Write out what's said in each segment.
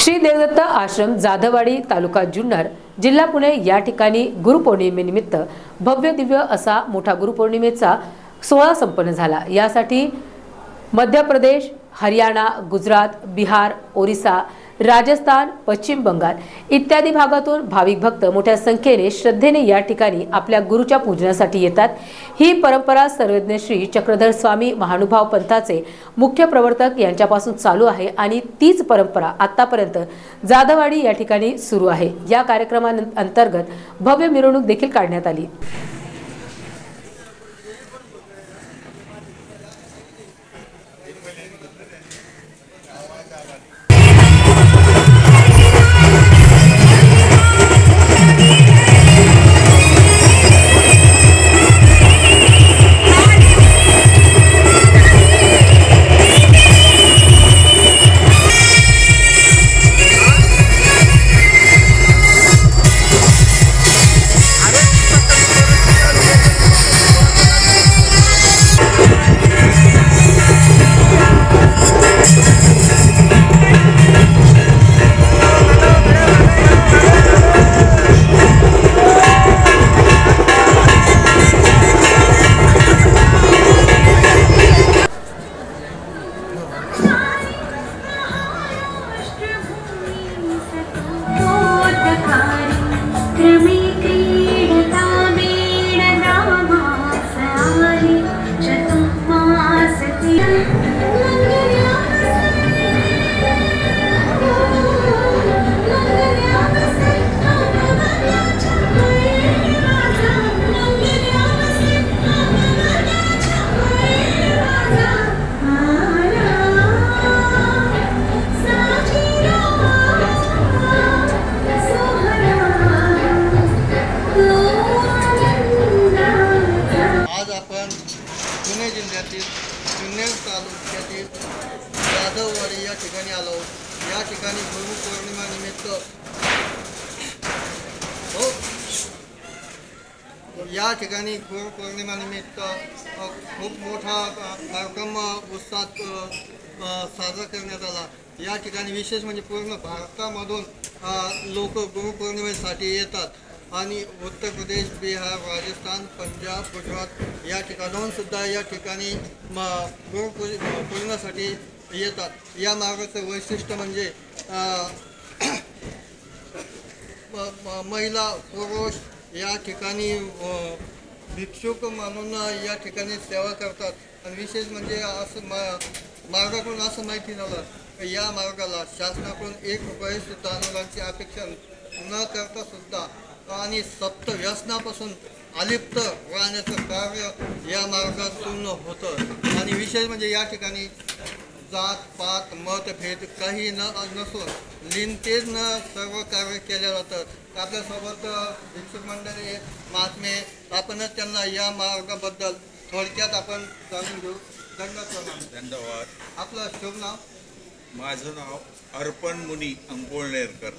श्री देवदत्त आश्रम जाधववाडी तालुका जुन्नर जिल्हा पुणे या ठिकाणी गुरुपौर्णिमेनिमित्त भव्य दिव्य असा मोठा गुरुपौर्णिमेचा सोहळा संपन्न झाला. यासाठी मध्य प्रदेश हरियाणा गुजरात बिहार ओरिसा राजस्थान पश्चिम बंगाल इत्यादी भागातून भाविक भक्त मोठ्या संख्येने श्रद्धेने या ठिकाणी आपल्या गुरुच्या पूजनासाठी येतात. ही परंपरा सर्वज्ञ श्री चक्रधर स्वामी महानुभाव पंथाचे मुख्य प्रवर्तक यांच्यापासून चालू आहे आणि तीच परंपरा आतापर्यंत जाधववाडी या ठिकाणी सुरू आहे. या कार्यक्रमाअंतर्गत भव्य मिरवणूक देखील काढण्यात आली. ठिकाणी गुरुपौर्णिमा निमित्त. हो. या ठिकाणी गुरुपौर्णिमानिमित्त खूप मोठा कार्यक्रम उत्साहात साजरा करण्यात आला. या ठिकाणी विशेष म्हणजे पूर्ण भारतामधून लोक गुरुपौर्णिमेसाठी येतात. आणि उत्तर प्रदेश बिहार राजस्थान पंजाब गुजरात या ठिकाणाहून सुद्धा या ठिकाणी म गुरुपौर्णि येतात. या मार्गाचं वैशिष्ट्य म्हणजे महिला पुरुष या ठिकाणी भिक्षुक म्हणून या ठिकाणी सेवा करतात. आणि विशेष म्हणजे असं मा मार्गाकडून असं माहिती झालं या मार्गाला शासनाकडून एक रुपये सुद्धा अनुदानाची अपेक्षा न करता सुद्धा आणि सप्त व्यसनापासून अलिप्त राहण्याचं कार्य या मार्गातून होतं. आणि विशेष म्हणजे या ठिकाणी जात पात मतभेद काही न नसून लिनतेज न सर्व कार्य केलं जातं आपल्यासोबत भिक्षुक मंडळी महात्मे आपणच त्यांना या मार्गाबद्दल थोडक्यात आपण जाणून घेऊ. दंड धन्यवाद. आपलं शुभ नाव? माझं नाव अर्पण मुनी अंकोळनेरकर.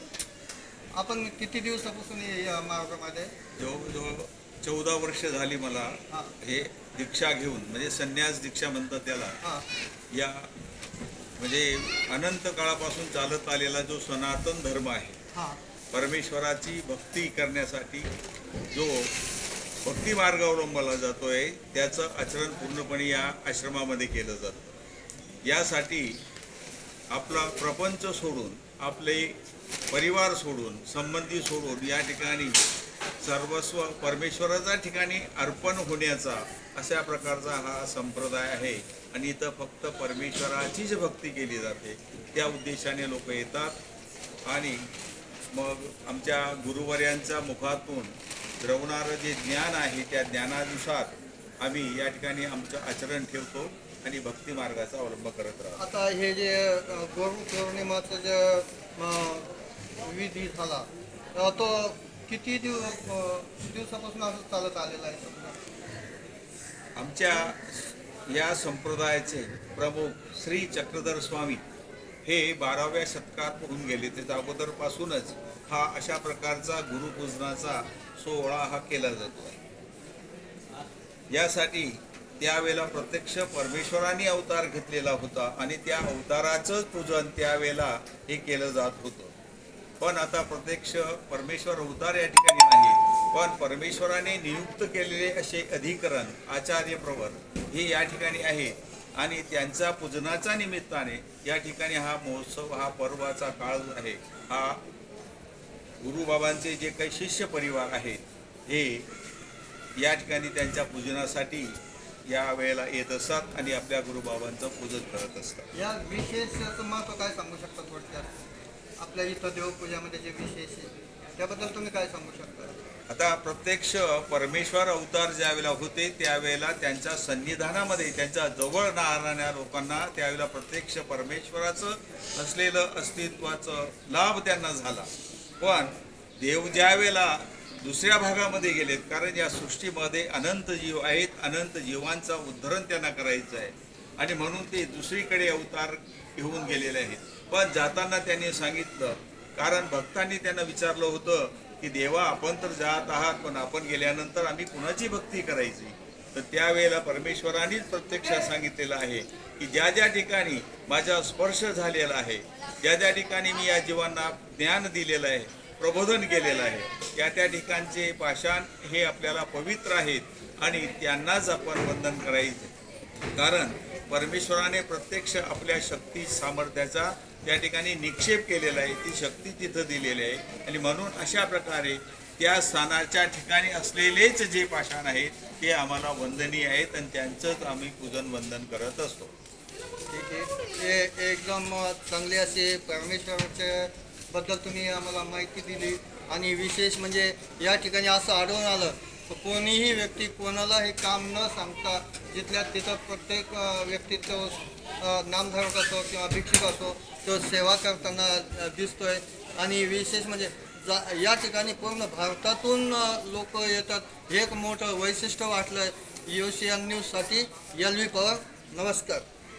आपण किती दिवसापासून या मार्गामध्ये? जवळजवळ चौदा वर्ष झाली मला हां दीक्षा घेऊन म्हणजे संन्यास दीक्षा म्हणतात त्याला हां. या म्हणजे अनंत काळापासून चालत आलेला जो सनातन धर्म आहे हां. परमेश्वराची भक्ती करण्यासाठी जो भक्ती मार्ग अवलंबला जातोय त्याचं आचरण पूर्णपणे या आश्रमामध्ये केलं जातं. यासाठी आपला प्रपंच सोडून आपले परिवार सोडून संबंधी सोडून या ठिकाणी सर्वस्व परमेश्वराच्या ठिकाणी अर्पण होण्याचा अशा प्रकारचा हा संप्रदाय आहे. आणि इथं फक्त परमेश्वराचीच भक्ती केली जाते. त्या उद्देशाने लोक येतात. आणि मग आमच्या गुरुवर्यांच्या मुखातून द्रवणारं जे ज्ञान आहे त्या ज्ञानानुसार आम्ही या ठिकाणी आमचं आचरण ठेवतो आणि भक्ती मार्गाचा अवलंब करत राहतो. आता हे जे अ, पौर्णिमाचं जे अ, विधी झाला तो किती दिव दिवसापासून असं चालत आलेला आहे आमच्या या संप्रदायाचे प्रमुख श्री चक्रधर स्वामी हे बाराव्या शतकात होऊन गेले. त्याच्या अगोदरपासूनच हा अशा प्रकारचा गुरुपूजनाचा सोहळा हा केला जातो. यासाठी त्यावेळेला प्रत्यक्ष परमेश्वराने अवतार घेतलेला होता आणि त्या अवताराचंच पूजन त्यावेळेला हे केलं जात होतं. पण आता प्रत्यक्ष परमेश्वर अवतार या ठिकाणी नाही. पण परमेश्वराने नियुक्त केलेले असे अधिकरण आचार्य प्रवर हे या ठिकाणी आहे. आणि त्यांचा पूजनाच्या निमित्ताने या ठिकाणी हा महोत्सव हा पर्वाचा काळ आहे हा गुरुबाबांचे जे काही शिष्य परिवार आहेत हे या ठिकाणी त्यांच्या पूजनासाठी या वेळेला येत असतात आणि आपल्या गुरुबाबांचं पूजन करत असतात. या विशेषाचं महत्त्व काय सांगू शकता थोडक्यात? आपल्या इथं देवपूजामध्ये जे विशेष आहे त्याबद्दल तुम्ही काय सांगू शकता? आता प्रत्यक्ष परमेश्वर अवतार ज्यावेळेला होते त्यावेळेला त्यांच्या सन्निधानामध्ये त्यांच्या जवळ राहणाऱ्या लोकांना त्यावेळेला प्रत्यक्ष परमेश्वराचं असलेलं अस्तित्वाचं लाभ त्यांना झाला. पण देव ज्यावेळेला दुसऱ्या भागामध्ये गेलेत कारण या सृष्टीमध्ये अनंत जीव आहेत अनंत जीवांचं उद्धरण त्यांना करायचं आहे. आणि म्हणून ते दुसरीकडे अवतार घेऊन गेलेले आहेत. पण जाताना त्यांनी सांगितलं. कारण भक्तांनी त्यांना विचारलं होतं की देवा आपण तर जात आहात पण आपण गेल्यानंतर आम्ही कुणाची भक्ती करायची? तर त्यावेळेला परमेश्वरानेच प्रत्यक्षात सांगितलेलं आहे की ज्या ज्या ठिकाणी माझा स्पर्श झालेला आहे ज्या ज्या ठिकाणी मी या जीवांना ज्ञान दिलेलं आहे प्रबोधन केलेलं आहे त्या त्या ठिकाणचे पाषाण हे आपल्याला पवित्र आहेत आणि त्यांनाच आपण वंदन करायचे कारण परमेश्वराने प्रत्यक्ष आपल्या शक्ती सामर्थ्याचा त्या ठिकाणी निक्षेप केलेला आहे ती शक्ती तिथं दिलेली आहे. आणि म्हणून अशा प्रकारे त्या स्थानाच्या ठिकाणी असलेलेच जे पाषाण आहेत ते आम्हाला वंदनीय आहेत आणि त्यांचंच आम्ही पूजन वंदन करत असतो. ठीक आहे. एकदम चांगले असे परमेश्वराच्या बद्दल तुम्ही आम्हाला माहिती दिली. आणि विशेष म्हणजे या ठिकाणी असं आढळून आलं तर कोणीही व्यक्ती कोणाला हे काम न सांगता जिथल्या तिथं प्रत्येक अ, व्यक्ती तो नामधारक असो किंवा भिक्षिक असो तो सेवा करताना दिसतोय. आणि विशेष म्हणजे जा या ठिकाणी पूर्ण भारतातून लोक येतात. हे एक मोठं वैशिष्ट्य वाटलं योशियन न्यूजसाठी एल व्ही पवार नमस्कार.